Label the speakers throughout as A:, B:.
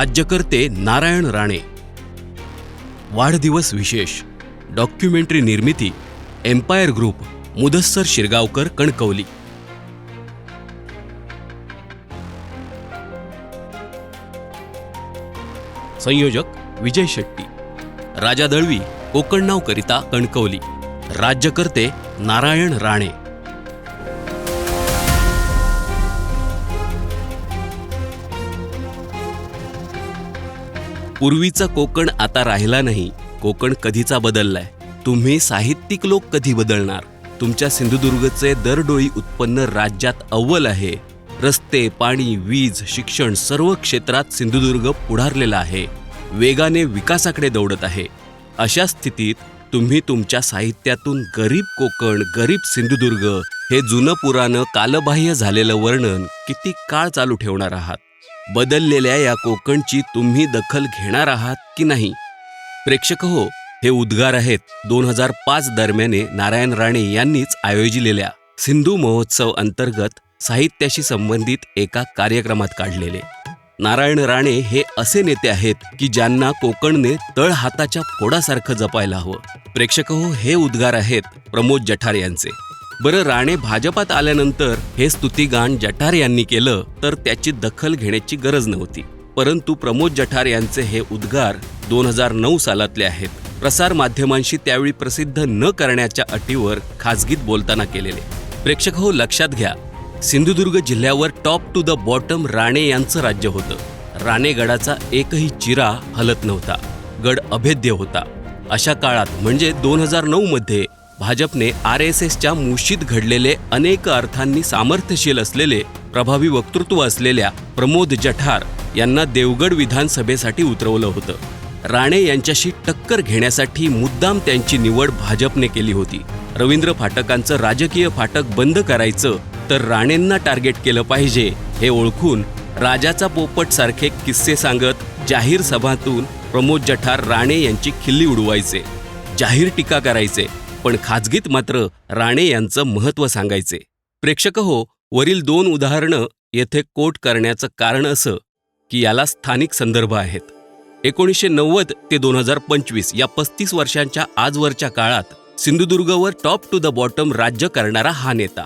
A: राज्यकर्ते नारायण राणे. वाढदिवस विशेष. डॉक्युमेंटरी निर्मिती एम्पायर ग्रुप मुदस्सर शिरगावकर कणकवली. संयोजक विजय शेट्टी. राजा दळवी कोकण करिता कणकवली. राज्यकर्ते नारायण राणे. पूर्वीचा कोकण आता राहिला नाही. कोकण कधीचा बदललाय? तुम्ही साहित्यिक लोक कधी बदलणार? तुमच्या सिंधुदुर्गचे दरडोई उत्पन्न राज्यात अव्वल आहे. रस्ते पाणी वीज शिक्षण सर्व क्षेत्रात सिंधुदुर्ग पुढारलेला आहे. वेगाने विकासाकडे दौडत आहे. अशा स्थितीत तुम्ही तुमच्या साहित्यातून गरीब कोकण गरीब सिंधुदुर्ग हे जुनं पुरानं कालबाह्य झालेलं वर्णन किती काळ चालू ठेवणार आहात? बदललेल्या या कोकणची तुम्ही दखल घेणार आहात की नाही? प्रेक्षक हो हे उद्गार आहेत दोन हजार पाच दरम्याने नारायण राणे यांनीच आयोजिलेल्या सिंधू महोत्सव अंतर्गत साहित्याशी संबंधित एका कार्यक्रमात काढलेले. नारायण राणे हे असे नेते आहेत की ज्यांना कोकणने तळ हाताच्या फोडासारखं जपायला हवं. प्रेक्षक हो हे उद्गार आहेत प्रमोद जठार यांचे. बरं राणे भाजपात आल्यानंतर हे स्तुतिगान जठार यांनी केलं तर त्याची दखल घेण्याची गरज नव्हती. परंतु प्रमोद जठार यांचे हे उद्गार दोन हजार नऊ सालातले आहेत. प्रसार माध्यमांशी त्यावेळी प्रसिद्ध न करण्याच्या अटीवर खासगीत बोलताना केलेले. प्रेक्षक हो लक्षात घ्या. सिंधुदुर्ग जिल्ह्यावर top to the bottom Rane यांचं राज्य होतं. राणेगडाचा एकही चिरा हलत नव्हता. गड अभेद्य होता. अशा काळात म्हणजे दोन हजार नऊ मध्ये भाजपने आर एस एसच्या मुशीत घडलेले अनेक अर्थांनी सामर्थ्यशील असलेले प्रभावी वक्तृत्व असलेल्या प्रमोद जठार यांना देवगड विधानसभेसाठी उतरवलं होतं. राणे यांच्याशी टक्कर घेण्यासाठी मुद्दाम त्यांची निवड भाजपने केली होती. रवींद्र फाटकांचं राजकीय फाटक बंद करायचं तर राणेंना टार्गेट केलं पाहिजे हे ओळखून राजाचा पोपट सारखे किस्से सांगत जाहीर सभातून प्रमोद जठार राणे यांची खिल्ली उडवायचे जाहीर टीका करायचे. पण खाजगीत मात्र राणे यांचं महत्त्व सांगायचे. प्रेक्षक हो वरील दोन उदाहरणं येथे कोट करण्याचं कारण असं की याला स्थानिक संदर्भ आहेत. एकोणीसशे नव्वद ते दोन हजार पंचवीस या पस्तीस वर्षांच्या आजवरच्या काळात सिंधुदुर्गवर टॉप टू द बॉटम राज्य करणारा हा नेता.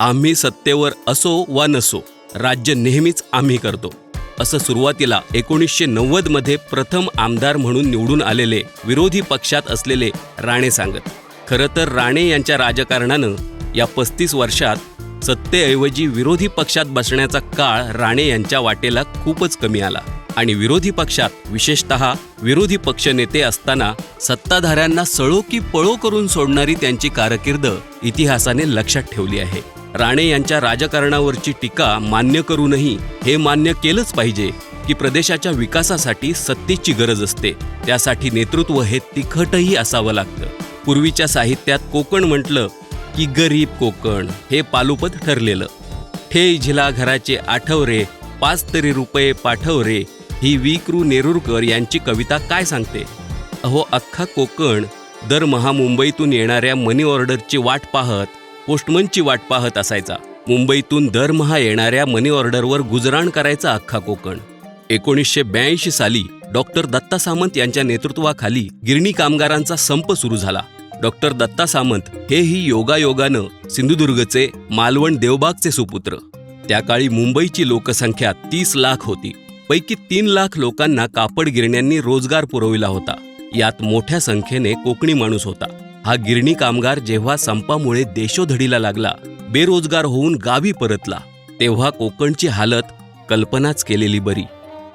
A: आम्ही सत्तेवर असो वा नसो राज्य नेहमीच आम्ही करतो. असं सुरुवातीला एकोणीसशे नव्वदमध्ये प्रथम आमदार म्हणून निवडून आलेले विरोधी पक्षात असलेले राणे सांगत. खरं तर राणे यांच्या राजकारणानं या पस्तीस वर्षात सत्तेऐवजी विरोधी पक्षात बसण्याचा काळ राणे यांच्या वाटेला खूपच कमी आला. आणि विरोधी पक्षात विशेषतः विरोधी पक्षनेते असताना सत्ताधाऱ्यांना सळो की पळो करून सोडणारी त्यांची कारकीर्द इतिहासाने लक्षात ठेवली आहे. राणे यांच्या राजकारणावरची टीका मान्य करूनही हे मान्य केलंच पाहिजे की प्रदेशाच्या विकासासाठी सत्तेची गरज असते. त्यासाठी नेतृत्व हे तिखटही असावं लागतं. पूर्वीच्या साहित्यात कोकण म्हटलं की गरीब कोकण हे पालुपद ठरलेलं. ठे झिला घराचे आठवरे पाच तरी रुपये पाठवरे ही विक्रू नेरुरकर यांची कविता काय सांगते? अहो अख्खा कोकण दरमहा मुंबईतून येणाऱ्या मनी ऑर्डरची वाट पाहत पोस्टमनची वाट पाहत असायचा. मुंबईतून दरमहा येणाऱ्या मनी ऑर्डरवर गुजराण करायचा अख्खा कोकण. एकोणीसशे ब्याऐंशी साली डॉक्टर दत्ता सामंत यांच्या नेतृत्वाखाली गिरणी कामगारांचा संप सुरू झाला. डॉक्टर दत्ता सामंत हेही योगायोगानं सिंधुदुर्गचे मालवण देवबागचे सुपुत्र. त्या काळी मुंबईची लोकसंख्या तीस लाख होती. पैकी तीन लाख लोकांना कापड गिरण्यांनी रोजगार पुरविला होता. यात मोठ्या संख्येने कोकणी माणूस होता. हा गिरणी कामगार जेव्हा संपामुळे देशोधडीला लागला बेरोजगार होऊन गावी परतला तेव्हा कोकणची हालत कल्पनाच केलेली बरी.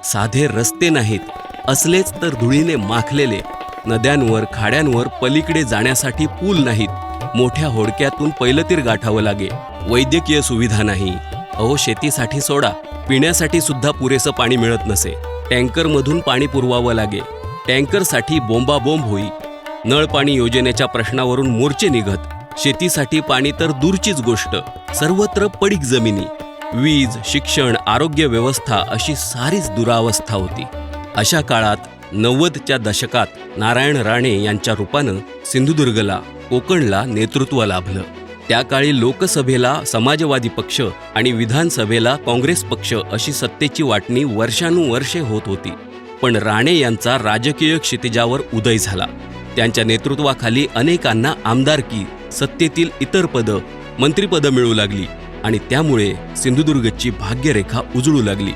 A: साधे रस्ते नाहीत. असलेच तर धुळीने माखलेले. नद्यांवर खाड्यांवर पलीकडे जाण्यासाठी पूल नाहीत. मोठ्या होडक्यातून पैलतीर गाठावं लागे. वैद्यकीय सुविधा नाही. अहो शेतीसाठी सोडा. पिण्यासाठी सुद्धा पुरेसं पाणी मिळत नसे. टँकरमधून पाणी पुरवावं लागे. टँकरसाठी बोंबाबोंब होई. नळ पाणी योजनेच्या प्रश्नावरून मोर्चे निघत. शेतीसाठी पाणी तर दूरचीच गोष्ट. सर्वत्र पडीक जमिनी. वीज शिक्षण आरोग्य व्यवस्था अशी सारीच दुरावस्था होती. अशा काळात नव्वदच्या दशकात नारायण राणे यांच्या रूपानं सिंधुदुर्गला कोकणला नेतृत्व लाभलं. त्या काळी लोकसभेला समाजवादी पक्ष आणि विधानसभेला काँग्रेस पक्ष अशी सत्तेची वाटणी वर्षानुवर्षे होत होती. पण राणे यांचा राजकीय क्षितिजावर उदय झाला. त्यांच्या नेतृत्वाखाली अनेकांना आमदारकी सत्तेतील इतर पदं मंत्रिपदं मिळू लागली आणि त्यामुळे सिंधुदुर्गची भाग्यरेखा उजळू लागली.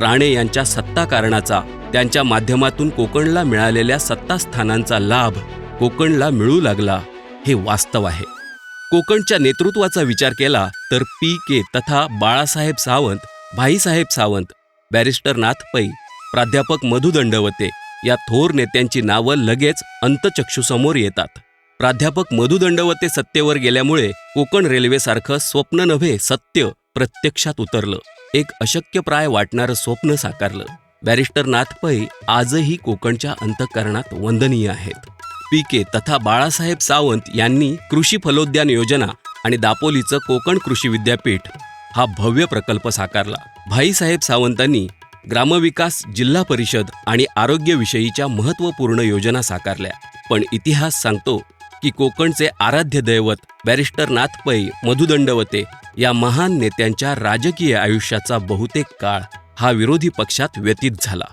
A: राणे यांच्या सत्ताकारणाचा त्यांच्या माध्यमातून कोकणला मिळालेल्या सत्तास्थानांचा लाभ कोकणला मिळू लागला हे वास्तव आहे. कोकणच्या नेतृत्वाचा विचार केला तर पी के तथा बाळासाहेब सावंत भाईसाहेब सावंत बॅरिस्टर नाथ पै प्राध्यापक मधु दंडवते या थोर नेत्यांची नावं लगेच अंतचक्षुसमोर येतात. प्राध्यापक मधु दंडवते सत्तेवर गेल्यामुळे कोकण रेल्वेसारखं स्वप्न नव्हे सत्य प्रत्यक्षात उतरलं. एक अशक्यप्राय वाटणारं स्वप्न साकारलं. बॅरिस्टर नाथ पै आजही कोकणच्या अंतःकरणात वंदनीय आहेत. पी के तथा बाळासाहेब सावंत यांनी कृषी फलोद्यान योजना आणि दापोलीचं कोकण कृषी विद्यापीठ हा भव्य प्रकल्प साकारला. भाईसाहेब सावंतांनी ग्रामविकास जिल्हा परिषद आणि आरोग्यविषयीच्या महत्त्वपूर्ण योजना साकारल्या. पण इतिहास सांगतो की कोकणचे आराध्य दैवत बॅरिस्टर नाथ पै मधुदंडवते या महान नेत्यांच्या राजकीय आयुष्याचा बहुतेक काळ हा विरोधी पक्षात व्यतीत झाला.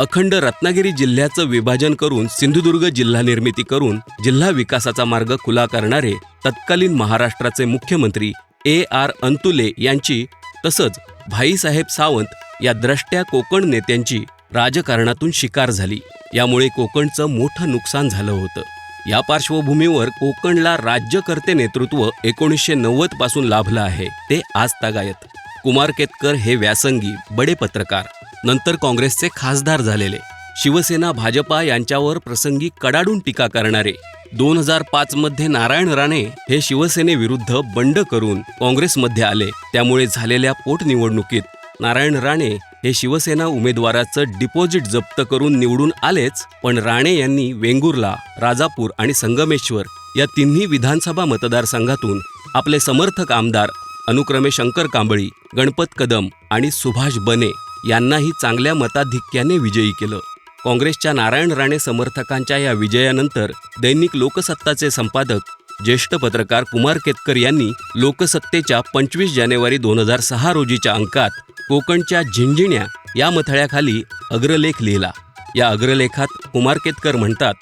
A: अखंड रत्नागिरी जिल्ह्याचं विभाजन करून सिंधुदुर्ग जिल्हा निर्मिती करून जिल्हा विकासाचा मार्ग खुला करणारे तत्कालीन महाराष्ट्राचे मुख्यमंत्री ए आर अंतुले यांची तसंच भाईसाहेब सावंत या द्रष्ट्या कोकण नेत्यांची राजकारणातून शिकार झाली. यामुळे कोकणचं मोठं नुकसान झालं होतं. या पार्श्वभूमीवर कोकणला राज्यकर्ते नेतृत्व एकोणीसशे नव्वदपासून लाभलं आहे ते आज तागायत. कुमार केतकर हे व्यासंगी बडे पत्रकार नंतर काँग्रेसचे खासदार झालेले. शिवसेना भाजपा यांच्यावर प्रसंगी कडाडून टीका करणारे. दोन हजार पाच मध्ये नारायण राणे हे शिवसेनेविरुद्ध बंड करून काँग्रेसमध्ये आले. त्यामुळे झालेल्या पोटनिवडणुकीत नारायण राणे हे शिवसेना उमेदवाराचं डिपॉझिट जप्त करून निवडून आलेच पण राणे यांनी वेंगुर्ला राजापूर आणि संगमेश्वर या तिन्ही विधानसभा मतदारसंघातून आपले समर्थक आमदार अनुक्रमे शंकर कांबळी गणपत कदम आणि सुभाष बने यांनाही चांगल्या मताधिक्याने विजयी केलं. काँग्रेसच्या नारायण राणे समर्थकांच्या या विजयानंतर दैनिक लोकसत्ताचे संपादक ज्येष्ठ पत्रकार कुमार केतकर यांनी लोकसत्तेच्या पंचवीस जानेवारी दोन हजार सहा रोजीच्या अंकात कोकणच्या झिंझिण्या या मथळ्याखाली अग्रलेख लिहिला. या अग्रलेखात कुमार केतकर म्हणतात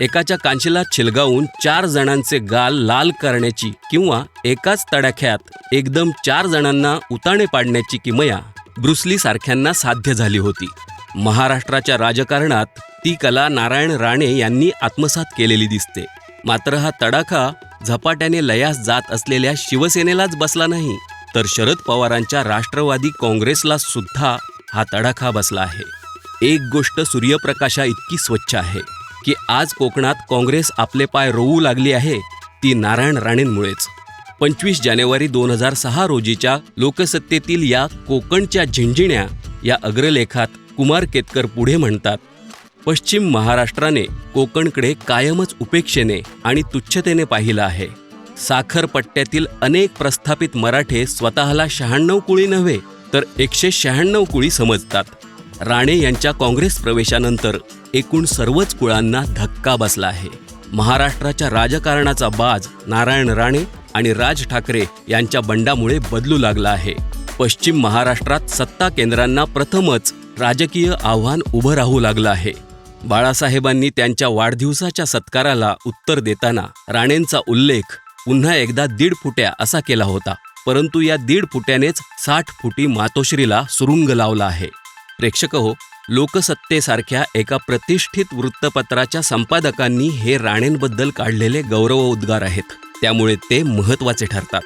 A: एकाच्या कांशीला छिलगावून चार जणांचे गाल लाल करण्याची किंवा एकाच तडाख्यात एकदम चार जणांना उताणे पाडण्याची किमया ब्रुसली सारख्यांना साध्य झाली होती. महाराष्ट्राच्या राजकारणात ती कला नारायण राणे यांनी आत्मसात केलेली दिसते. मात्र हा तडाखा झपाट्याने लयास जात असलेल्या शिवसेनेलाच बसला नाही तर शरद पवारांच्या राष्ट्रवादी काँग्रेसला सुद्धा हा तडाखा बसला आहे. एक गोष्ट सूर्यप्रकाशा इतकी स्वच्छ आहे. की आज कोकणात काँग्रेस आपले पाय रोवू लागली आहे ती नारायण राणेंमुळेच. पंचवीस जानेवारी दोन हजार सहा रोजीच्या लोकसत्तेतील या कोकणच्या झिंझिण्या या अग्रलेखात कुमार केतकर पुढे म्हणतात पश्चिम महाराष्ट्राने कोकणकडे कायमच उपेक्षेने आणि तुच्छतेने पाहिलं आहे. साखरपट्ट्यातील अनेक प्रस्थापित मराठे स्वतःला शहाण्णव कुळी नव्हे तर एकशे शहाण्णव कुळी समजतात. राणे यांच्या काँग्रेस प्रवेशानंतर एकूण सर्वच कुळांना धक्का बसला आहे. महाराष्ट्राच्या राजकारणाचा बाज नारायण राणे आणि राज ठाकरे यांच्या बंडामुळे बदलू लागला आहे. पश्चिम महाराष्ट्रात सत्ता केंद्रांना प्रथमच राजकीय आव्हान उभं राहू लागलं आहे. बाळासाहेबांनी त्यांच्या वाढदिवसाच्या सत्काराला उत्तर देताना राणेंचा उल्लेख पुन्हा एकदा दीड फुट्या असा केला होता परंतु या दीड फुट्यानेच साठ फुटी मातोश्रीला सुरुंग लावला आहे. प्रेक्षक हो लोकसत्तेसारख्या एका प्रतिष्ठित वृत्तपत्राच्या संपादकांनी हे राणेंबद्दल काढलेले गौरव उद्गार आहेत. त्यामुळे ते महत्त्वाचे ठरतात.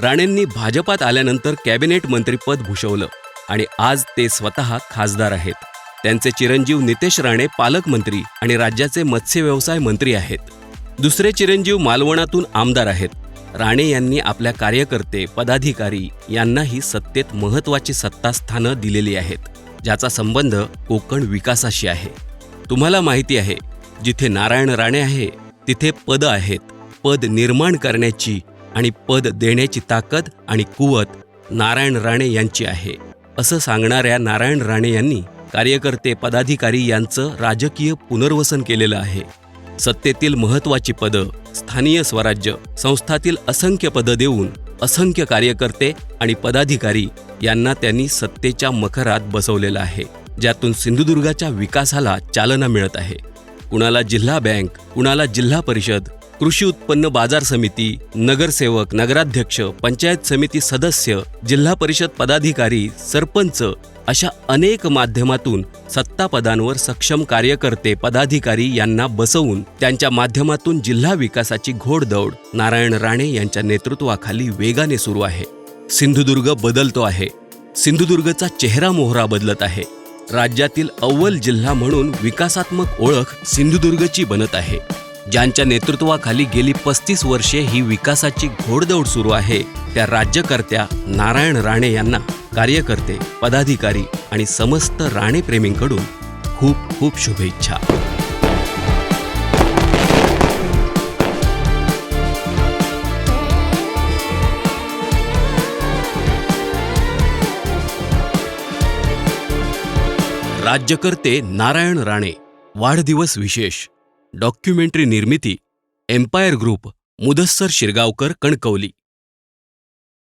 A: राणेंनी भाजपात आल्यानंतर कॅबिनेट मंत्रीपद भूषवलं आणि आज ते स्वतः खासदार आहेत. त्यांचे चिरंजीव नितेश राणे पालकमंत्री आणि राज्याचे मत्स्य व्यवसाय मंत्री आहेत. दुसरे चिरंजीव मालवणातून आमदार आहेत. राणे यांनी आपल्या कार्यकर्ते पदाधिकारी यांनाही सत्तेत महत्त्वाची सत्तास्थानं दिलेली आहेत. ज्याचा संबंध कोकण विकासाशी आहे. तुम्हाला माहिती आहे जिथे नारायण राणे आहे तिथे पद आहेत. पद निर्माण करण्याची आणि पद देण्याची ताकद आणि कुवत नारायण राणे यांची आहे. असं सांगणाऱ्या नारायण राणे यांनी कार्यकर्ते पदाधिकारी यांचं राजकीय पुनर्वसन केलेलं आहे. सत्तेतील महत्वाची पदं स्थानीय स्वराज्य संस्थातील असंख्य पदं देऊन असंख्य कार्यकर्ते आणि पदाधिकारी यांना त्यांनी सत्तेच्या मखरात बसवलेलं आहे ज्यातून सिंधुदुर्गाच्या विकासाला चालना मिळत आहे. कुणाला जिल्हा बँक कुणाला जिल्हा परिषद कृषी उत्पन्न बाजार समिती नगरसेवक नगराध्यक्ष पंचायत समिती सदस्य जिल्हा परिषद पदाधिकारी सरपंच अशा अनेक माध्यमातून सत्तापदांवर सक्षम कार्यकर्ते पदाधिकारी यांना बसवून त्यांच्या माध्यमातून जिल्हा विकासाची घोडदौड नारायण राणे यांच्या नेतृत्वाखाली वेगाने सुरू आहे. सिंधुदुर्ग बदलतो आहे. सिंधुदुर्गचा चेहरा मोहरा बदलत आहे. राज्यातील अव्वल जिल्हा म्हणून विकासात्मक ओळख सिंधुदुर्गची बनत आहे. ज्यांच्या नेतृत्वाखाली गेली पस्तीस वर्षे ही विकासाची घोडदौड सुरू आहे त्या राज्यकर्त्या नारायण राणे यांना कार्यकर्ते पदाधिकारी आणि समस्त राणेप्रेमींकडून खूप खूप शुभेच्छा. राज्यकर्ते नारायण राणे वाढदिवस विशेष. डॉक्युमेंटरी निर्मिती एम्पायर ग्रुप मुदस्सर शिरगावकर कणकवली.